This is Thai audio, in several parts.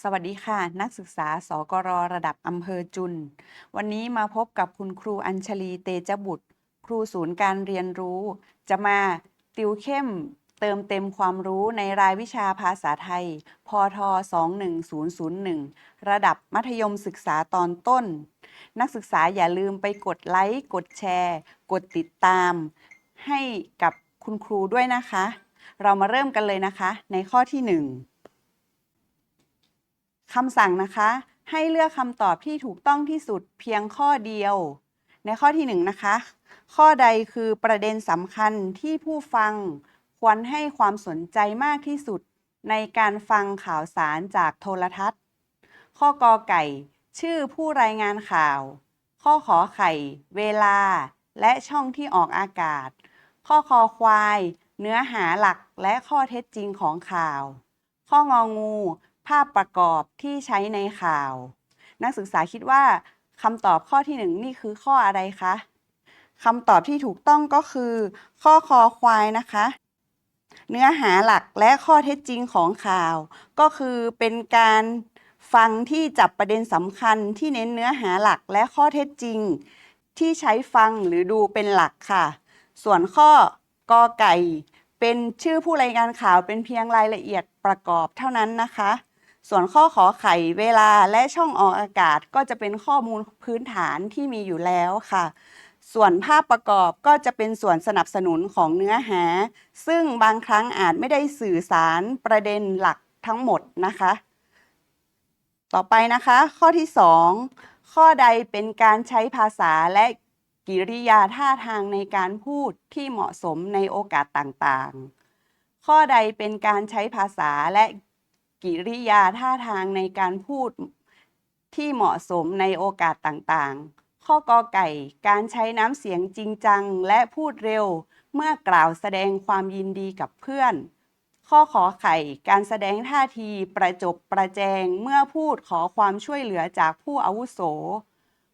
สวัสดีค่ะ นักศึกษาสกรระดับอำเภอจุน วันนี้มาพบกับคุณครูอัญชลีเตจบุตร ครูศูนย์การเรียนรู้ จะมาติวเข้มเติมเต็มความรู้ในรายวิชาภาษาไทย พท 21001 ระดับมัธยมศึกษาตอนต้น นักศึกษาอย่าลืมไปกดไลค์ กดแชร์ กดติดตาม ให้กับคุณครูด้วยนะคะ เรามาเริ่มกันเลยนะคะ ในข้อที่หนึ่ง คำสั่งนะคะ ให้เลือกคำตอบที่ถูกต้องที่สุดเพียงข้อเดียว ในข้อที่หนึ่งนะคะ ข้อใดคือประเด็นสำคัญที่ผู้ฟังควรให้ความสนใจมากที่สุดในการฟังข่าวสารจากโทรทัศน์ ข้อกอไก่ ชื่อผู้รายงานข่าว ข้อขอไข่ เวลา และช่องที่ออกอากาศ ข้อคอควาย เนื้อหาหลักและข้อเท็จจริงของข่าว ข้ององู ภาพประกอบที่ใช้ในข่าว นักศึกษาคิดว่าคำตอบข้อที่หนึ่งนี่คือข้ออะไรคะคำตอบที่ถูกต้องก็คือ ข้อคอควายนะคะ เนื้อหาหลักและข้อเท็จจริงของข่าว ก็คือเป็นการฟังที่จับประเด็นสำคัญที่เน้นเนื้อหาหลักและข้อเท็จจริง ที่ใช้ฟังหรือดูเป็นหลักค่ะ ส่วนข้อกอไก่ เป็นชื่อผู้รายงานข่าวเป็นเพียงรายละเอียดประกอบเท่านั้นนะคะ ส่วนข้อขอไข่เวลาและช่องออกอากาศก็จะเป็นข้อมูลพื้นฐานที่มีอยู่แล้วค่ะ ส่วนภาพประกอบก็จะเป็นส่วนสนับสนุนของเนื้อหา ซึ่งบางครั้งอาจไม่ได้สื่อสารประเด็นหลักทั้งหมดนะคะ ต่อไปนะคะ ข้อที่ 2 ข้อใดเป็นการใช้ภาษาและกิริยาท่าทางในการพูดที่เหมาะสมในโอกาสต่างๆ ข้อใดเป็นการใช้ภาษาและ กิริยาท่าทางในการพูดที่เหมาะสมในโอกาสต่างๆ ข้อกอไก่ การใช้น้ำเสียงจริงจังและพูดเร็ว เมื่อกล่าวแสดงความยินดีกับเพื่อน ข้อขอไข่ การแสดงท่าทีประจบประแจงเมื่อพูดขอความช่วยเหลือจากผู้อาวุโส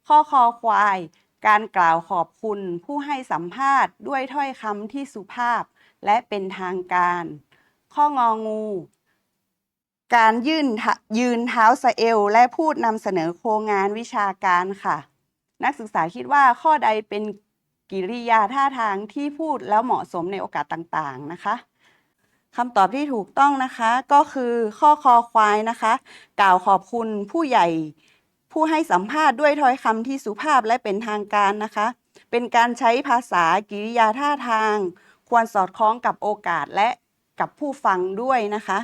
ข้อคอควาย การกล่าวขอบคุณผู้ให้สัมภาษณ์ด้วยถ้อยคำที่สุภาพและเป็นทางการ ข้ององู การยื่นยืนเท้าสเอวและพูดนำเสนอโครงงานวิชาการค่ะ นักศึกษาคิดว่าข้อใดเป็นกิริยาท่าทางที่พูดแล้วเหมาะสมในโอกาสต่างๆนะคะคำตอบที่ถูกต้องนะคะก็คือข้อคอควายนะคะ กล่าวขอบคุณผู้ใหญ่ผู้ให้สัมภาษณ์ด้วยถ้อยคำที่สุภาพและเป็นทางการนะคะ เป็นการใช้ภาษากิริยาท่าทาง ควรสอดคล้องกับโอกาสและกับผู้ฟังด้วยนะคะ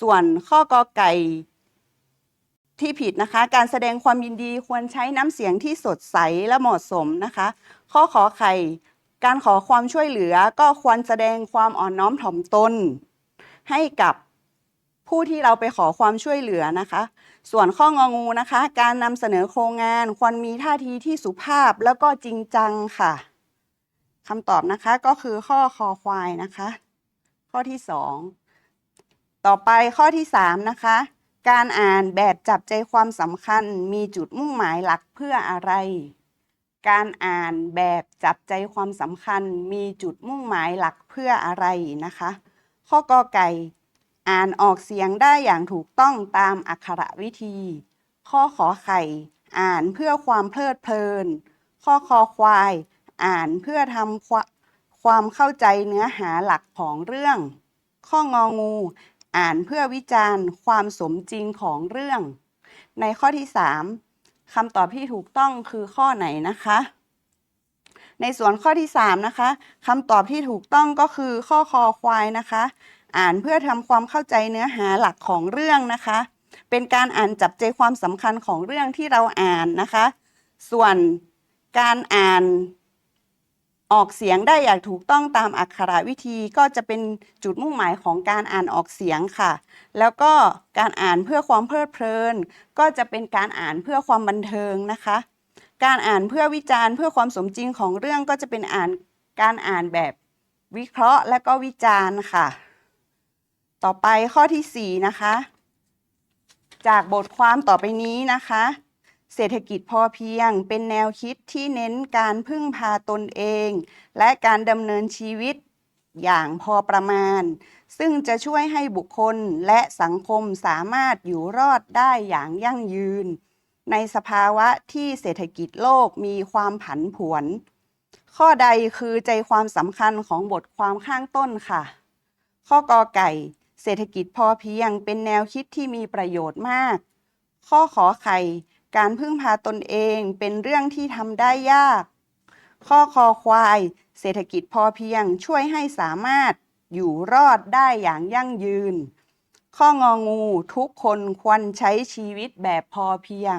ส่วนข้อกอไก่ที่ผิดนะคะ การแสดงความยินดีควรใช้น้ำเสียงที่สดใสและเหมาะสมนะคะ ข้อขอไข่ การขอความช่วยเหลือก็ควรแสดงความอ่อนน้อมถ่อมตน ให้กับผู้ที่เราไปขอความช่วยเหลือนะคะ ส่วนข้ององูนะคะ การนำเสนอโครงงานควรมีท่าทีที่สุภาพแล้วก็จริงจังค่ะคำตอบนะคะก็คือข้อคอควายนะคะ ข้อที่สอง ต่อไปข้อที่สามนะคะ การอ่านแบบจับใจความสำคัญมีจุดมุ่งหมายหลักเพื่ออะไร การอ่านแบบจับใจความสำคัญมีจุดมุ่งหมายหลักเพื่ออะไรนะคะ ข้อกอไก่ อ่านออกเสียงได้อย่างถูกต้องตามอักขระวิธี ข้อขอไข่ อ่านเพื่อความเพลิดเพลิน ข้อคอควาย อ่านเพื่อทำความเข้าใจเนื้อหาหลักของเรื่อง ข้ององู อ่านเพื่อวิจารณ์ความสมจริงของเรื่อง ในข้อที่ 3คำตอบที่ถูกต้องคือข้อไหนนะคะ ในส่วนข้อที่ 3 นะคะคำตอบที่ถูกต้องก็คือข้อคอควายนะคะ อ่านเพื่อทำความเข้าใจเนื้อหาหลักของเรื่องนะคะ เป็นการอ่านจับใจความสำคัญของเรื่องที่เราอ่านนะคะ ส่วนการอ่าน ออกเสียงได้อย่างถูกต้องตามอักขระวิธีก็จะเป็นจุดมุ่งหมายของการอ่านออกเสียงค่ะ แล้วก็การอ่านเพื่อความเพลิดเพลิน ก็จะเป็นการอ่านเพื่อความบันเทิงนะคะ การอ่านเพื่อวิจารณ์เพื่อความสมจริงของเรื่องก็จะเป็นอ่านการอ่านแบบวิเคราะห์และก็วิจารณ์ค่ะ ต่อไปข้อที่ 4 นะคะ จากบทความต่อไปนี้นะคะ เศรษฐกิจพอเพียง เป็นแนวคิดที่เน้นการพึ่งพาตนเอง และการดำเนินชีวิตอย่างพอประมาณ ซึ่งจะช่วยให้บุคคลและสังคมสามารถอยู่รอดได้อย่างยั่งยืน ในสภาวะที่เศรษฐกิจโลกมีความผันผวน ข้อใดคือใจความสำคัญของบทความข้างต้นค่ะ ข้อกอไก่ เศรษฐกิจพอเพียงเป็นแนวคิดที่มีประโยชน์มาก ข้อขอไข่ การพึ่งพาตนเองเป็นเรื่องที่ทำได้ยาก ข้อคอควาย เศรษฐกิจพอเพียงช่วยให้สามารถอยู่รอดได้อย่างยั่งยืน ข้ององูทุกคนควรใช้ชีวิตแบบพอเพียง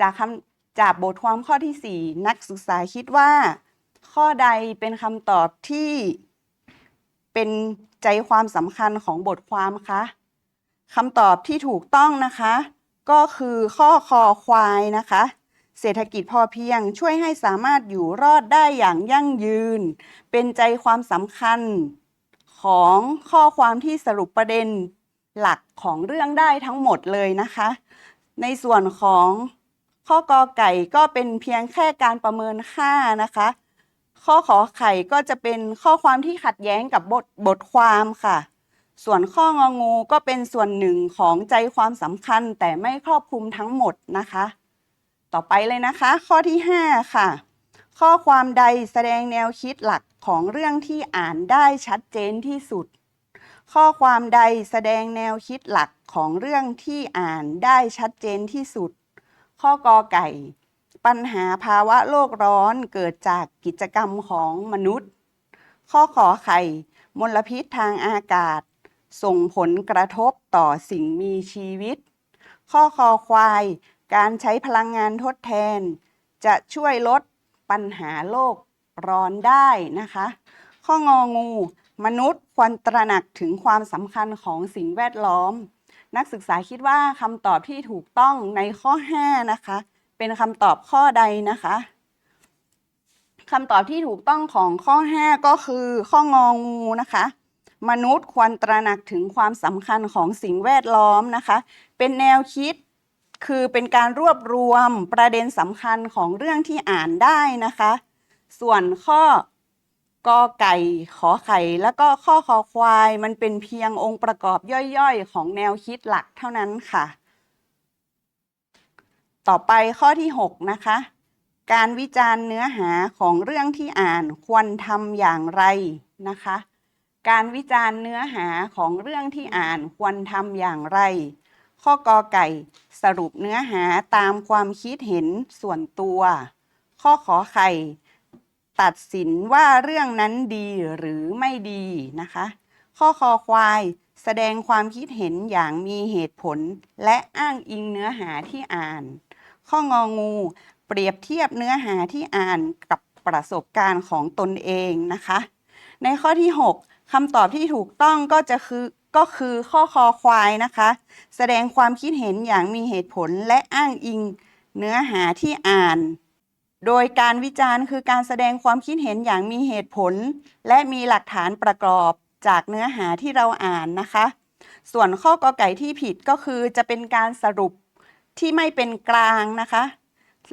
จากคำจากบทความข้อที่ 4 นักศึกษาคิดว่า ข้อใดเป็นคำตอบที่เป็นใจความสำคัญของบทความคะคำตอบที่ถูกต้องนะคะ ก็คือข้อคอควายนะคะ เศรษฐกิจพอเพียงช่วยให้สามารถอยู่รอดได้อย่างยั่งยืน เป็นใจความสำคัญของข้อความที่สรุปประเด็นหลักของเรื่องได้ทั้งหมดเลยนะคะ ในส่วนของข้อกอไก่ก็เป็นเพียงแค่การประเมินค่านะคะ ข้อขอไข่ก็จะเป็นข้อความที่ขัดแย้งกับบทบทความค่ะ ส่วนข้ององูก็เป็นส่วนหนึ่งของใจความสำคัญแต่ไม่ครอบคลุมทั้งหมดนะคะ ต่อไปเลยนะคะ ข้อที่ 5 ค่ะ ข้อความใดแสดงแนวคิดหลักของเรื่องที่อ่านได้ชัดเจนที่สุด ข้อความใดแสดงแนวคิดหลักของเรื่องที่อ่านได้ชัดเจนที่สุด ข้อกอไก่ ปัญหาภาวะโลกร้อนเกิดจากกิจกรรมของมนุษย์ ข้อขอไข่ มลพิษทางอากาศ ส่งผลกระทบต่อสิ่งมีชีวิต ข้อคอควาย การใช้พลังงานทดแทน จะช่วยลดปัญหาโลกร้อนได้นะคะ ข้ององู มนุษย์ควรตระหนักถึงความสำคัญของสิ่งแวดล้อม นักศึกษาคิดว่าคำตอบที่ถูกต้องในข้อ 5 นะคะ เป็นคำตอบข้อใดนะคะคำตอบที่ถูกต้องของข้อ 5 ก็คือข้ององูนะคะ มนุษย์ควรตระหนักถึงความสำคัญของสิ่งแวดล้อมนะคะ เป็นแนวคิดคือเป็นการรวบรวมประเด็นสำคัญของเรื่องที่อ่านได้นะคะ ส่วนข้อกอไก่ขอไข่แล้วก็ข้อคอควายมันเป็นเพียงองค์ประกอบย่อยๆ ของแนวคิดหลักเท่านั้นค่ะ ต่อไปข้อที่ 6 นะคะ การวิจารณ์เนื้อหาของเรื่องที่อ่านควรทำอย่างไรนะคะ การวิจารณ์เนื้อหาของเรื่องที่อ่านควรทำอย่างไร ข้อกอไก่ สรุปเนื้อหาตามความคิดเห็นส่วนตัว ข้อขอไข่ ตัดสินว่าเรื่องนั้นดีหรือไม่ดีนะคะ ข้อคอควาย แสดงความคิดเห็นอย่างมีเหตุผล และอ้างอิงเนื้อหาที่อ่าน ข้ององู เปรียบเทียบเนื้อหาที่อ่านกับประสบการณ์ของตนเองนะคะ ในข้อที่ 6 คำตอบที่ถูกต้องก็จะคือก็คือข้อคอควายนะคะ แสดงความคิดเห็นอย่างมีเหตุผลและอ้างอิงเนื้อหาที่อ่าน โดยการวิจารณ์คือการแสดงความคิดเห็นอย่างมีเหตุผล และมีหลักฐานประกอบจากเนื้อหาที่เราอ่านนะคะ ส่วนข้อกอไก่ที่ผิดก็คือจะเป็นการสรุปที่ไม่เป็นกลางนะคะ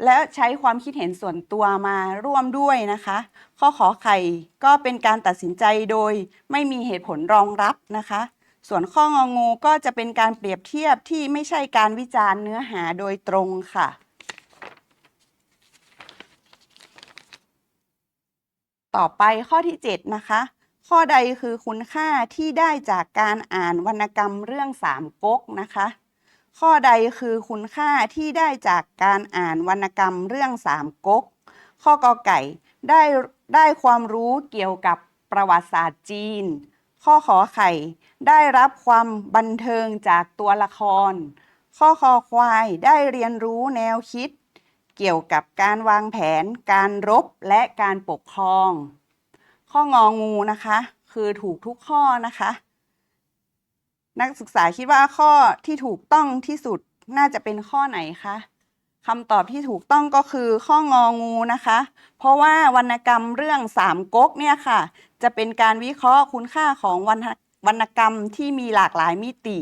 และใช้ความคิดเห็นส่วนตัวมาร่วมด้วยนะคะ ข้อขอไข่ก็เป็นการตัดสินใจโดยไม่มีเหตุผลรองรับนะคะ ส่วนข้ององูก็จะเป็นการเปรียบเทียบที่ไม่ใช่การวิจารณ์เนื้อหาโดยตรงค่ะ ต่อไปข้อที่ 7 นะคะ ข้อใดคือคุณค่าที่ได้จากการอ่านวรรณกรรมเรื่องสามก๊กนะคะ ข้อใดคือคุณค่าที่ได้จากการอ่านวรรณกรรมเรื่องสามก๊ก ข้อกอไก่ได้ได้ความรู้เกี่ยวกับประวัติศาสตร์จีน ข้อขอไข่ ได้รับความบันเทิงจากตัวละคร ข้อคอควายได้เรียนรู้แนวคิด เกี่ยวกับการวางแผน การรบและการปกครอง ข้ององูนะคะ คือถูกทุกข้อนะคะ นักศึกษาคิดว่าข้อที่ถูกต้องที่สุดน่าจะเป็นข้อไหนคะคำตอบที่ถูกต้องก็คือข้ององูนะคะ เพราะว่าวรรณกรรมเรื่องสามก๊กเนี่ยค่ะ จะเป็นการวิเคราะห์คุณค่าของวรรณวรรณกรรมที่มีหลากหลายมิติ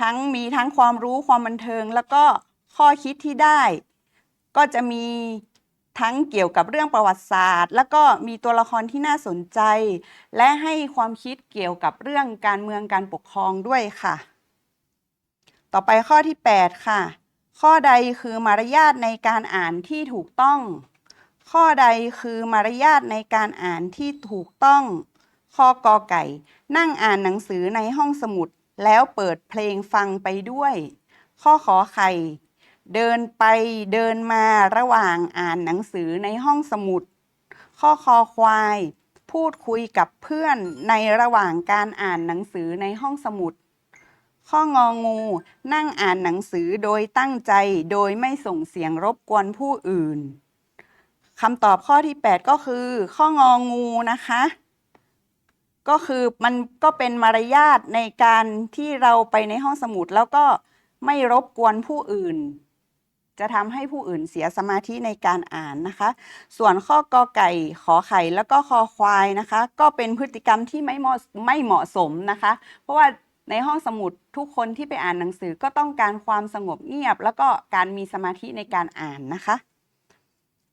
ทั้งมีทั้งความรู้ความบันเทิง แล้วก็ข้อคิดที่ได้ ก็จะมี ทั้งเกี่ยวกับเรื่องประวัติศาสตร์ แล้วก็มีตัวละครที่น่าสนใจ และให้ความคิดเกี่ยวกับเรื่องการเมืองการปกครองด้วยค่ะ ต่อไปข้อที่ 8 ค่ะ ข้อใดคือมารยาทในการอ่านที่ถูกต้อง ข้อใดคือมารยาทในการอ่านที่ถูกต้องข้อกอไก่ นั่งอ่านหนังสือในห้องสมุด แล้วเปิดเพลงฟังไปด้วย ข้อขอไข่ เดินไปเดินมาระหว่างอ่านหนังสือในห้องสมุด ข้อคอควาย พูดคุยกับเพื่อนในระหว่างการอ่านหนังสือในห้องสมุด ข้ององู นั่งอ่านหนังสือโดยตั้งใจโดยไม่ส่งเสียงรบกวนผู้อื่นคำตอบข้อที่ 8 ก็คือ ข้ององูนะคะ ก็คือมันก็เป็นมารยาทในการที่เราไปในห้องสมุดแล้วก็ไม่รบกวนผู้อื่น จะทำให้ผู้อื่นเสียสมาธิในการอ่านนะคะ ส่วนข้อกอไก่ขอไข่แล้วก็คอควายนะคะ ก็เป็นพฤติกรรมที่ไม่เหมาะไม่เหมาะสมนะคะ เพราะว่าในห้องสมุดทุกคนที่ไปอ่านหนังสือก็ต้องการความสงบเงียบ แล้วก็การมีสมาธิในการอ่านนะคะ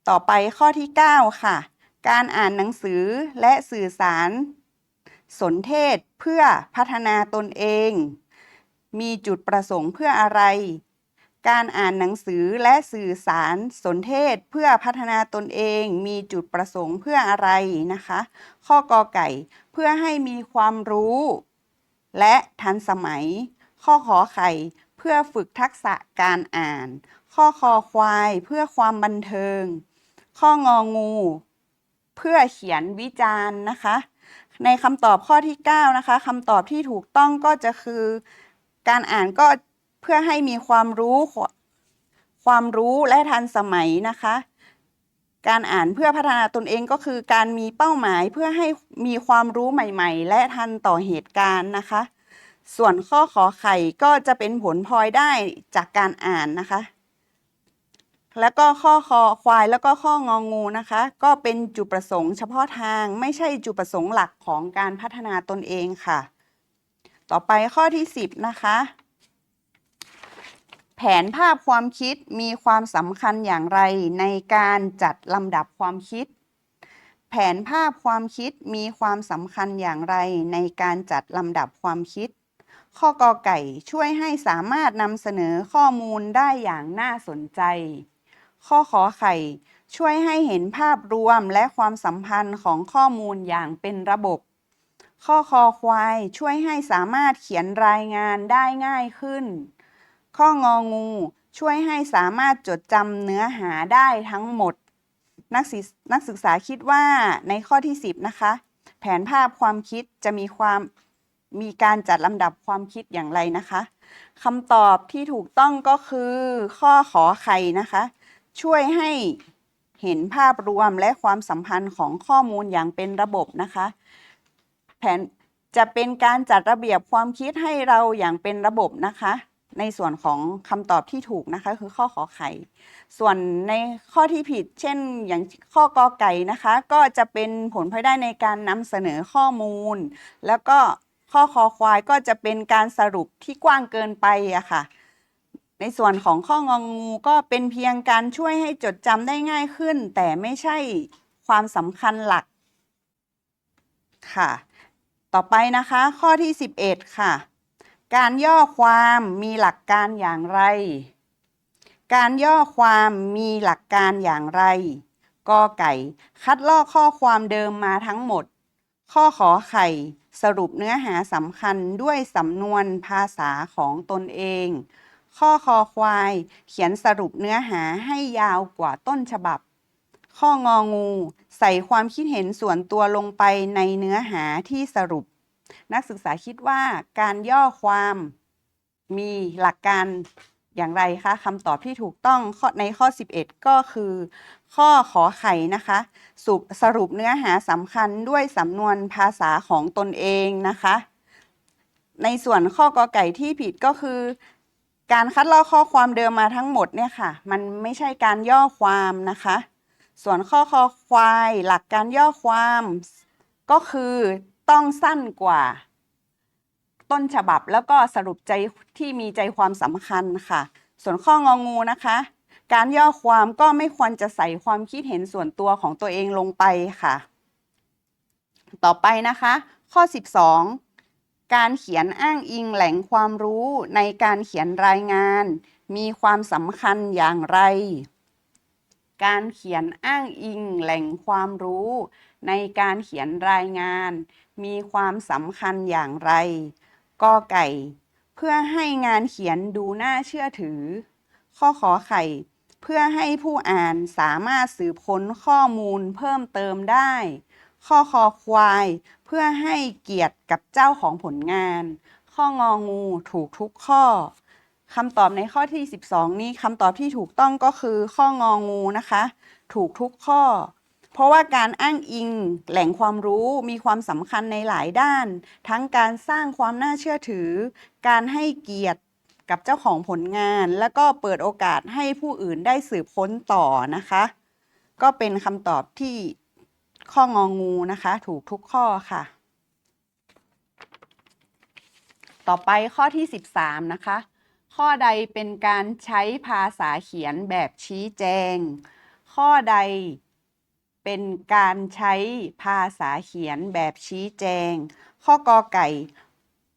ต่อไปข้อที่ 9 ค่ะ การอ่านหนังสือและสื่อสาร สนเทศเพื่อพัฒนาตนเอง มีจุดประสงค์เพื่ออะไร การอ่านหนังสือและสื่อสารสนเทศเพื่อพัฒนาตนเองมีจุดประสงค์เพื่ออะไรนะคะ ข้อกอไก่เพื่อให้มีความรู้ และทันสมัย ข้อขอไข่เพื่อฝึกทักษะการอ่าน ข้อคอควายเพื่อความบันเทิง ข้ององู เพื่อเขียนวิจารณ์นะคะ ในคำตอบข้อที่ 9 นะคะคำตอบที่ถูกต้องก็จะคือ การอ่านก็ เพื่อให้มีความรู้ความรู้และทันสมัยนะคะ การอ่านเพื่อพัฒนาตนเองก็คือการมีเป้าหมายเพื่อให้มีความรู้ใหม่ ๆ และทันต่อเหตุการณ์นะคะ ส่วนข้อขอไข่ก็จะเป็นผลพลอยได้จากการอ่านนะคะ แล้วก็ข้อคอควายแล้วก็ข้ององูนะคะ ก็เป็นจุดประสงค์เฉพาะทางไม่ใช่จุดประสงค์หลักของการพัฒนาตนเองค่ะ ต่อไปข้อที่ 10 นะคะ แผนภาพความคิดมีความสำคัญอย่างไรในการจัดลำดับความคิด แผนภาพความคิดมีความสำคัญอย่างไรในการจัดลำดับความคิด ข้อกอไก่ช่วยให้สามารถนำเสนอข้อมูลได้อย่างน่าสนใจ ข้อขอไข่ ช่วยให้เห็นภาพรวมและความสัมพันธ์ของข้อมูลอย่างเป็นระบบ ข้อคอควายช่วยให้สามารถเขียนรายงานได้ง่ายขึ้น ข้ององู ช่วยให้สามารถจดจำเนื้อหาได้ทั้งหมด นักศึกนักศึกษาคิดว่าในข้อที่ 10 นะคะ แผนภาพความคิดจะมีความมีการจัดลำดับความคิดอย่างไรนะคะคำตอบที่ถูกต้องก็คือข้อขอไข่นะคะ ช่วยให้เห็นภาพรวมและความสัมพันธ์ของข้อมูลอย่างเป็นระบบนะคะ แผนจะเป็นการจัดระเบียบความคิดให้เราอย่างเป็นระบบนะคะ ในส่วนของคำตอบที่ถูกนะคะ คือข้อขอไข่ ส่วนในข้อที่ผิด เช่น อย่างข้อกอไก่นะคะ ก็จะเป็นผลพลอยได้ในการนำเสนอข้อมูล แล้วก็ข้อคอควายก็จะเป็นการสรุปที่กว้างเกินไปอะค่ะ ในส่วนของข้ององูก็เป็นเพียงการช่วยให้จดจำได้ง่ายขึ้น แต่ไม่ใช่ความสำคัญหลักค่ะ ต่อไปนะคะ ข้อที่ 11 ค่ะ การย่อความมีหลักการอย่างไร การย่อความมีหลักการอย่างไร กอไก่ คัดลอกข้อความเดิมมาทั้งหมด ข้อขอไข่ สรุปเนื้อหาสำคัญด้วยสำนวนภาษาของตนเอง ข้อคอควาย เขียนสรุปเนื้อหาให้ยาวกว่าต้นฉบับ ข้ององู ใส่ความคิดเห็นส่วนตัวลงไปในเนื้อหาที่สรุป นักศึกษาคิดว่าการย่อความมีหลักการอย่างไรคะคำตอบที่ถูกต้องข้อในข้อ 11 ก็คือ ข้อขอไข่นะคะสรุปสรุปเนื้อหาสำคัญด้วยสำนวนภาษาของตนเองนะคะ ในส่วนข้อกอไก่ที่ผิดก็คือ การคัดลอกข้อความเดิมมาทั้งหมดเนี่ยค่ะ มันไม่ใช่การย่อความนะคะ ส่วนข้อคอควาย หลักการย่อความ ก็คือ ต้องสั้นกว่าต้นฉบับแล้วก็สรุปใจที่มีใจความสำคัญค่ะ ส่วนข้ององูนะคะ การย่อความก็ไม่ควรจะใส่ความคิดเห็นส่วนตัวของตัวเองลงไปค่ะ ต่อไปนะคะ ข้อ 12 การเขียนอ้างอิงแหล่งความรู้ในการเขียนรายงาน มีความสำคัญอย่างไร การเขียนอ้างอิงแหล่งความรู้ในการเขียนรายงาน มีความสำคัญอย่างไรกอไก่ เพื่อให้งานเขียนดูน่าเชื่อถือ ข้อขอไข่ เพื่อให้ผู้อ่านสามารถสืบค้นข้อมูลเพิ่มเติมได้ ข้อคอควาย เพื่อให้เกียรติกับเจ้าของผลงาน ข้ององูถูกทุกข้อคำตอบในข้อที่ 12 นี้คำตอบที่ถูกต้องก็คือข้ององูนะคะ ถูกทุกข้อ เพราะว่าการอ้างอิงแหล่งความรู้มีความสำคัญในหลายด้าน ทั้งการสร้างความน่าเชื่อถือ การให้เกียรติกับเจ้าของผลงาน แล้วก็เปิดโอกาสให้ผู้อื่นได้สืบค้นต่อนะคะ ก็เป็นคำตอบที่ข้ององูนะคะ ถูกทุกข้อค่ะ ต่อไปข้อที่ 13 นะคะ ข้อใดเป็นการใช้ภาษาเขียนแบบชี้แจง ข้อใด เป็นการใช้ภาษาเขียนแบบชี้แจง ข้อกอไก่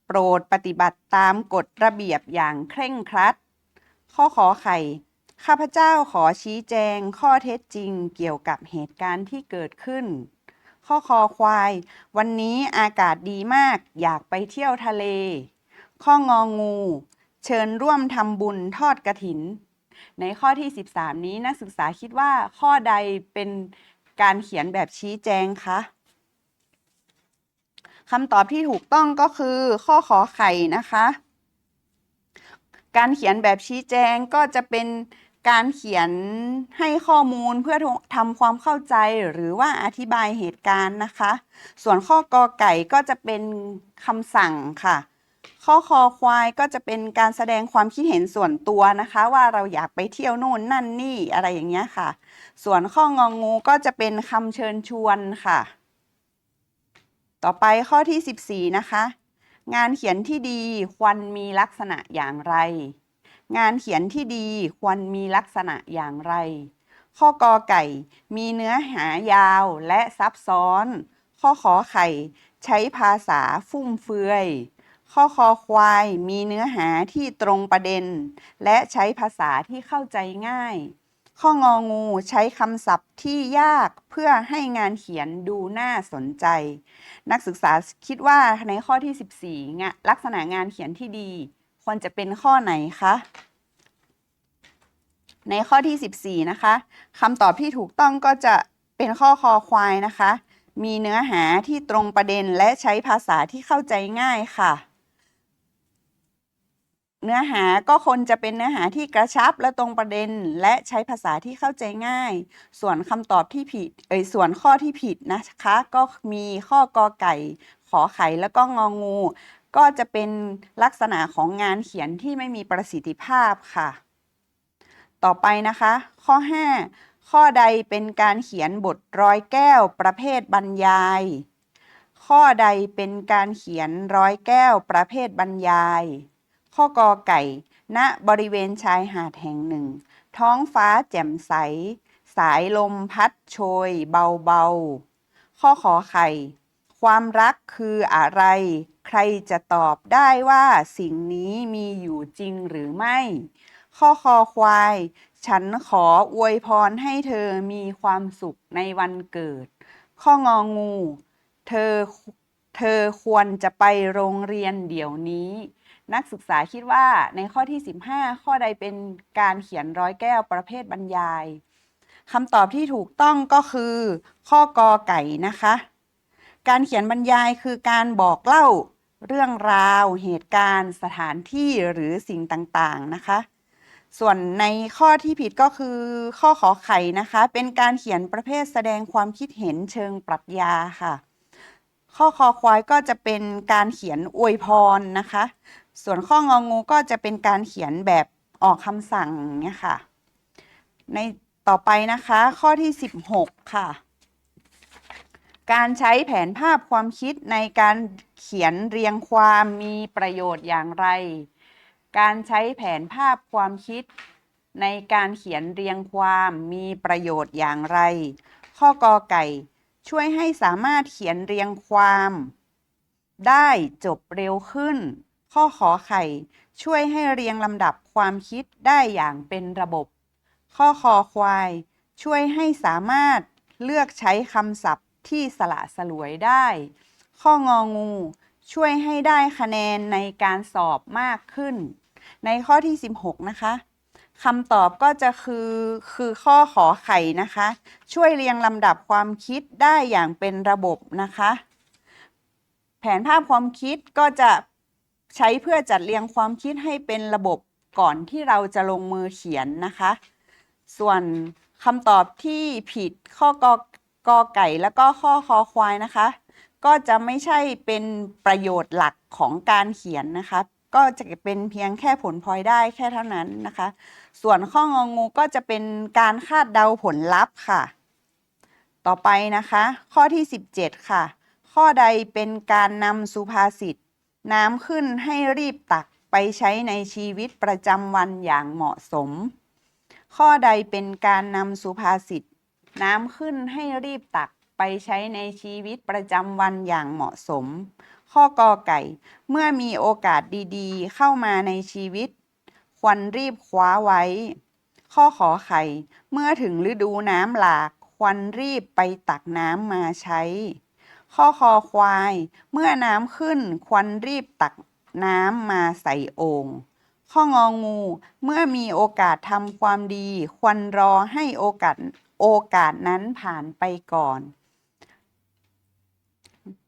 โปรดปฏิบัติตามกฎระเบียบอย่างเคร่งครัด ข้อขอไข่ ข้าพเจ้าขอชี้แจงข้อเท็จจริงเกี่ยวกับเหตุการณ์ที่เกิดขึ้น ข้อคอควาย วันนี้อากาศดีมากอยากไปเที่ยวทะเล ข้ององู เชิญร่วมทำบุญทอดกระถิน ในข้อที่ 13 นี้นักศึกษาคิดว่าข้อใดเป็น การเขียนแบบชี้แจงคะคำตอบที่ถูกต้องก็คือข้อขอไข่นะคะ การเขียนแบบชี้แจงก็จะเป็นการเขียนให้ข้อมูลเพื่อทำความเข้าใจหรือว่าอธิบายเหตุการณ์นะคะ ส่วนข้อกอไก่ก็จะเป็นคำสั่งค่ะ ข้อคอควายก็จะเป็นการแสดงความคิดเห็นส่วนตัวนะคะ ว่าเราอยากไปเที่ยวโน่นนั่นนี่อะไรอย่างเงี้ยค่ะ ส่วนข้ององูก็จะเป็นคำเชิญชวนค่ะ ต่อไปข้อที่ 14 นะคะ งานเขียนที่ดีควรมีลักษณะอย่างไร งานเขียนที่ดีควรมีลักษณะอย่างไร ข้อกอไก่มีเนื้อหายาวและซับซ้อน ข้อขอไข่ ใช้ภาษาฟุ่มเฟือย ข้อคอควายมีเนื้อหาที่ตรงประเด็น และใช้ภาษาที่เข้าใจง่าย ข้ององูใช้คำศัพท์ที่ยากเพื่อให้งานเขียนดูน่าสนใจ นักศึกษาคิดว่าในข้อที่ 14งะลักษณะงานเขียนที่ดี ควรจะเป็นข้อไหนคะในข้อที่ 14 นะคะคำตอบที่ถูกต้องก็จะเป็นข้อคอควายนะคะ มีเนื้อหาที่ตรงประเด็นและใช้ภาษาที่เข้าใจง่ายค่ะ เนื้อหาก็คนจะเป็นเนื้อหาที่กระชับและตรงประเด็น และใช้ภาษาที่เข้าใจง่าย ส่วนคำตอบที่ผิดเอยส่วนข้อที่ผิดนะคะ ก็มีข้อกอไก่ ขอไข่แล้วก็งองู ก็จะเป็นลักษณะของงานเขียนที่ไม่มีประสิทธิภาพค่ะ ต่อไปนะคะ ข้อ 5 ข้อใดเป็นการเขียนบทร้อยแก้วประเภทบรรยาย ข้อใดเป็นการเขียนร้อยแก้วประเภทบรรยาย ข้อกอไก่ ณบริเวณชายหาดแห่งหนึ่ง ท้องฟ้าแจ่มใส สายลมพัดโชย เบาๆ ข้อขอไข่ ความรักคืออะไร ใครจะตอบได้ว่าสิ่งนี้มีอยู่จริงหรือไม่ ข้อคอควาย ฉันขออวยพรให้เธอมีความสุขในวันเกิด ข้ององู เธอเธอควรจะไปโรงเรียนเดี๋ยวนี้ นักศึกษาคิดว่าในข้อที่ 15 ข้อใดเป็นการเขียนร้อยแก้วประเภทบรรยายคำตอบที่ถูกต้องก็คือ ข้อกอไก่นะคะ การเขียนบรรยายคือการบอกเล่าเรื่องราว เหตุการณ์ สถานที่หรือสิ่งต่างๆนะคะ ส่วนในข้อที่ผิดก็คือ ข้อขอไข่นะคะ เป็นการเขียนประเภทแสดงความคิดเห็นเชิงปรัชญาค่ะ ข้อคอควายก็จะเป็นการเขียนอวยพรนะคะ ส่วนข้ององูก็จะเป็นการเขียนแบบออกคำสั่งเนี่ยค่ะ ในต่อไปนะคะข้อที่ 16 ค่ะ การใช้แผนภาพความคิดในการเขียนเรียงความมีประโยชน์อย่างไร การใช้แผนภาพความคิดในการเขียนเรียงความมีประโยชน์อย่างไร ข้อกอไก่ ช่วยให้สามารถเขียนเรียงความ ได้จบเร็วขึ้น ข้อขอไข่ ช่วยให้เรียงลำดับความคิดได้อย่างเป็นระบบ ข้อคอควาย ช่วยให้สามารถเลือกใช้คำศัพท์ที่สละสลวยได้ ข้ององู ช่วยให้ได้คะแนนในการสอบมากขึ้น ในข้อที่ 16 นะคะคำตอบก็จะคือคือข้อขอไข่นะคะ ช่วยเรียงลำดับความคิดได้อย่างเป็นระบบนะคะ แผนภาพความคิดก็จะ ใช้เพื่อจัดเรียงความคิดให้เป็นระบบก่อนที่เราจะลงมือเขียนนะคะ ส่วนคำตอบที่ผิดข้อกอกอไก่แล้วก็ข้อคอควายนะคะ ก็จะไม่ใช่เป็นประโยชน์หลักของการเขียนนะคะ ก็จะเป็นเพียงแค่ผลพลอยได้แค่เท่านั้นนะคะ ส่วนข้ององูก็จะเป็นการคาดเดาผลลัพธ์ค่ะ ต่อไปนะคะ ข้อที่ 17 ค่ะ ข้อใดเป็นการนำสุภาษิต น้ำขึ้นให้รีบตักไปใช้ในชีวิตประจำวันอย่างเหมาะสม ข้อใดเป็นการนำสุภาษิต น้ำขึ้นให้รีบตักไปใช้ในชีวิตประจำวันอย่างเหมาะสม ข้อกอไก่ เมื่อมีโอกาสดีๆ เข้ามาในชีวิต ควรรีบคว้าไว้ ข้อขอไข่ เมื่อถึงฤดูน้ำหลาก ควรรีบไปตักน้ำมาใช้ ข้อคอควาย เมื่อน้ำขึ้นควรรีบตักน้ำมาใส่โอ่งข้ององู เมื่อมีโอกาสทำความดี ควรรอให้โอกาสโอกาสนั้นผ่านไปก่อน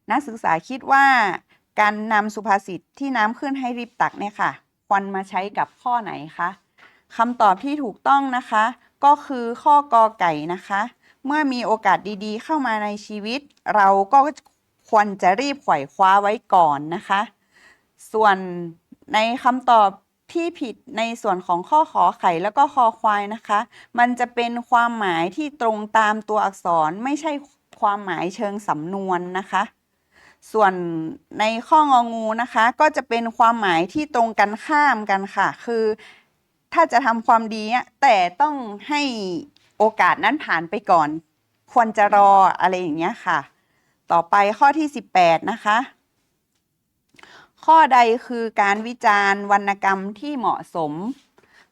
นักศึกษาคิดว่าการนำสุภาษิตที่น้ำขึ้นให้รีบตักเนี่ยค่ะ ควรมาใช้กับข้อไหนคะคำตอบที่ถูกต้องนะคะ ก็คือข้อกอไก่นะคะ เมื่อมีโอกาสดีๆ เข้ามาในชีวิต เราก็ควรจะรีบไขว่คว้าไว้ก่อนนะคะ ส่วนในคำตอบที่ผิดในส่วนของข้อขอไข่แล้วก็คอควายนะคะ มันจะเป็นความหมายที่ตรงตามตัวอักษรไม่ใช่ความหมายเชิงสำนวนนะคะ ส่วนในข้ององูนะคะ ก็จะเป็นความหมายที่ตรงกันข้ามกันค่ะ คือ ถ้าจะทำความดีแต่ต้องให้ โอกาสนั้นผ่านไปก่อน ควรจะรออะไรอย่างเงี้ยค่ะ ต่อไปข้อที่ 18 นะคะ ข้อใดคือการวิจารณ์วรรณกรรมที่เหมาะสม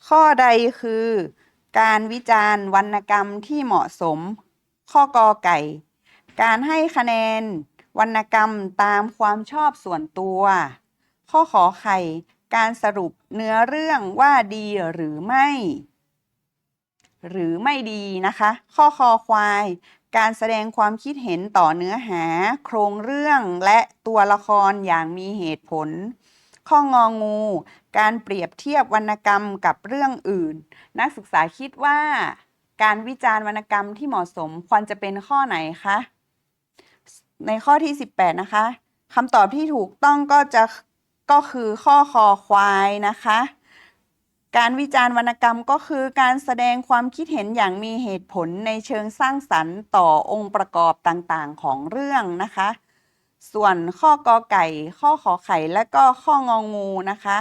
ข้อใดคือการวิจารณ์วรรณกรรมที่เหมาะสม ข้อกอไก่ การให้คะแนนวรรณกรรมตามความชอบส่วนตัว ข้อขอไข่ การสรุปเนื้อเรื่องว่าดีหรือไม่ หรือไม่ดีนะคะ ข้อคอควาย การแสดงความคิดเห็นต่อเนื้อหา โครงเรื่องและตัวละครอย่างมีเหตุผล ข้ององู การเปรียบเทียบวรรณกรรมกับเรื่องอื่น นักศึกษาคิดว่า การวิจารณ์วรรณกรรมที่เหมาะสมควรจะเป็นข้อไหนคะในข้อที่ 18 นะคะคำตอบที่ถูกต้องก็จะก็คือข้อคอควายนะคะ การวิจารณ์วรรณกรรมก็คือการแสดงความคิดเห็นอย่างมีเหตุผลในเชิงสร้างสรรค์ต่อองค์ประกอบต่างๆของเรื่องนะคะ ส่วนข้อกอไก่ ข้อขอไข่และก็ข้ององูนะคะ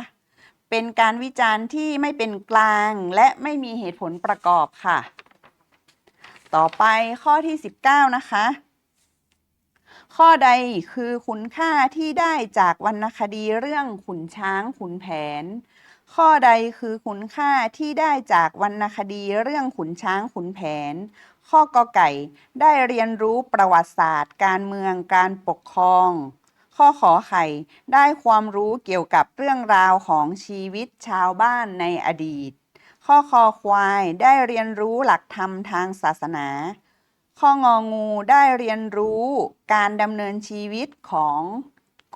เป็นการวิจารณ์ที่ไม่เป็นกลางและไม่มีเหตุผลประกอบค่ะ ต่อไปข้อที่ 19 นะคะ ข้อใดคือคุณค่าที่ได้จากวรรณคดีเรื่องขุนช้างขุนแผน ข้อใดคือคุณค่าที่ได้จากวรรณคดีเรื่องขุนช้างขุนแผน ข้อกอไก่ได้เรียนรู้ประวัติศาสตร์ การเมืองการปกครอง ข้อขอไข่ได้ความรู้เกี่ยวกับเรื่องราวของชีวิตชาวบ้านในอดีต ข้อคอควายได้เรียนรู้หลักธรรมทางศาสนา ข้ององูได้เรียนรู้การดำเนินชีวิตของ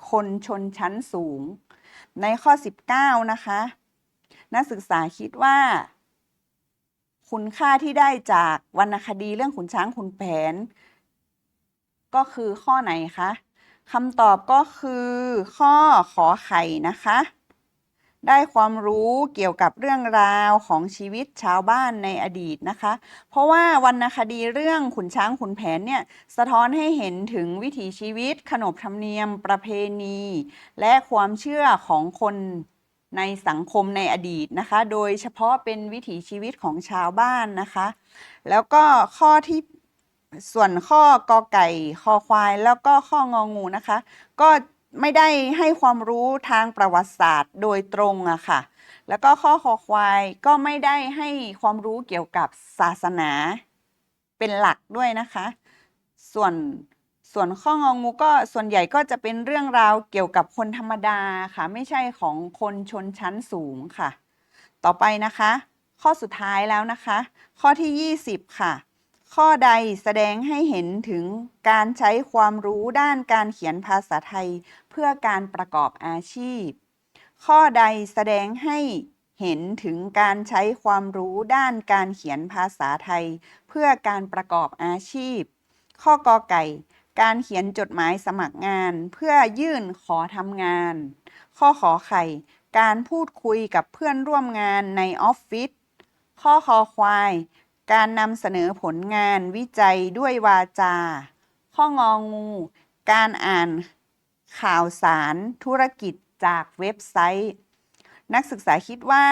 คนชนชั้นสูง ในข้อ 19 นะคะ นักศึกษาคิดว่า คุณค่าที่ได้จากวรรณคดีเรื่องขุนช้างขุนแผน ก็คือข้อไหนคะคำตอบก็คือข้อขอไข่นะคะ ได้ความรู้เกี่ยวกับเรื่องราวของชีวิตชาวบ้านในอดีตนะคะ เพราะว่าวรรณคดีเรื่องขุนช้างขุนแผนเนี่ยสะท้อนให้เห็นถึงวิถีชีวิตขนบธรรมเนียมประเพณี และความเชื่อของคน ในสังคมในอดีตนะคะ โดยเฉพาะเป็นวิถีชีวิตของชาวบ้านนะคะ แล้วก็ข้อที่ส่วนข้อกอไก่คอควาย แล้วก็ข้ององูนะคะ ก็ไม่ได้ให้ความรู้ทางประวัติศาสตร์โดยตรงอะค่ะ แล้วก็ข้อคอควายก็ไม่ได้ให้ความรู้เกี่ยวกับศาสนาเป็นหลักด้วยนะคะ ส่วน ส่วนข้ององูก็ส่วนใหญ่ก็จะเป็นเรื่องราวเกี่ยวกับคนธรรมดาค่ะ ไม่ใช่ของคนชนชั้นสูงค่ะ ต่อไปนะคะ ข้อสุดท้ายแล้วนะคะ ข้อที่ 20 ค่ะ ข้อใดแสดงให้เห็นถึงการใช้ความรู้ด้านการเขียนภาษาไทย เพื่อการประกอบอาชีพ ข้อใดแสดงให้เห็นถึงการใช้ความรู้ด้านการเขียนภาษาไทย เพื่อการประกอบอาชีพ ข้อกอไก่ การเขียนจดหมายสมัครงาน เพื่อยื่นขอทำงาน ข้อขอไข่ การพูดคุยกับเพื่อนร่วมงานในออฟฟิศข้อคอควาย การนำเสนอผลงานวิจัยด้วยวาจา ข้ององู การอ่านข่าวสารธุรกิจจากเว็บไซต์ นักศึกษาคิดว่า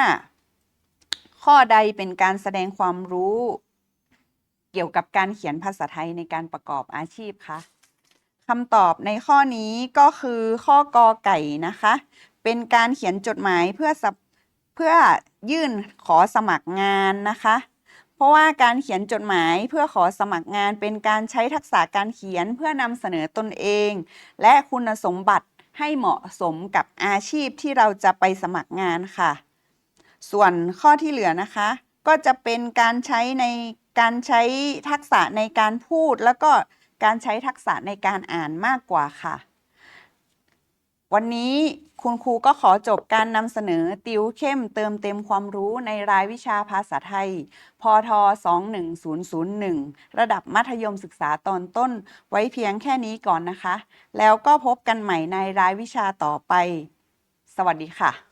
ข้อใดเป็นการแสดงความรู้ เกี่ยวกับการเขียนภาษาไทยในการประกอบอาชีพคะ คำตอบในข้อนี้ก็คือข้อกอไก่นะคะ เป็นการเขียนจดหมายเพื่อเพื่อยื่นขอสมัครงานนะคะ เพราะว่าการเขียนจดหมายเพื่อขอสมัครงาน เป็นการใช้ทักษะการเขียนเพื่อนำเสนอตนเอง และคุณสมบัติให้เหมาะสมกับอาชีพที่เราจะไปสมัครงานค่ะ ส่วนข้อที่เหลือนะคะ ก็จะเป็นการใช้ในการใช้ทักษะในการพูดแล้วก็ การใช้ทักษะในการอ่านมากกว่าค่ะ วันนี้คุณครูก็ขอจบการนำเสนอติวเข้มเติมเต็มความรู้ในรายวิชาภาษาไทย พท 21001 ระดับมัธยมศึกษาตอนต้นไว้เพียงแค่นี้ก่อนนะคะ แล้วก็พบกันใหม่ในรายวิชาต่อไป สวัสดีค่ะ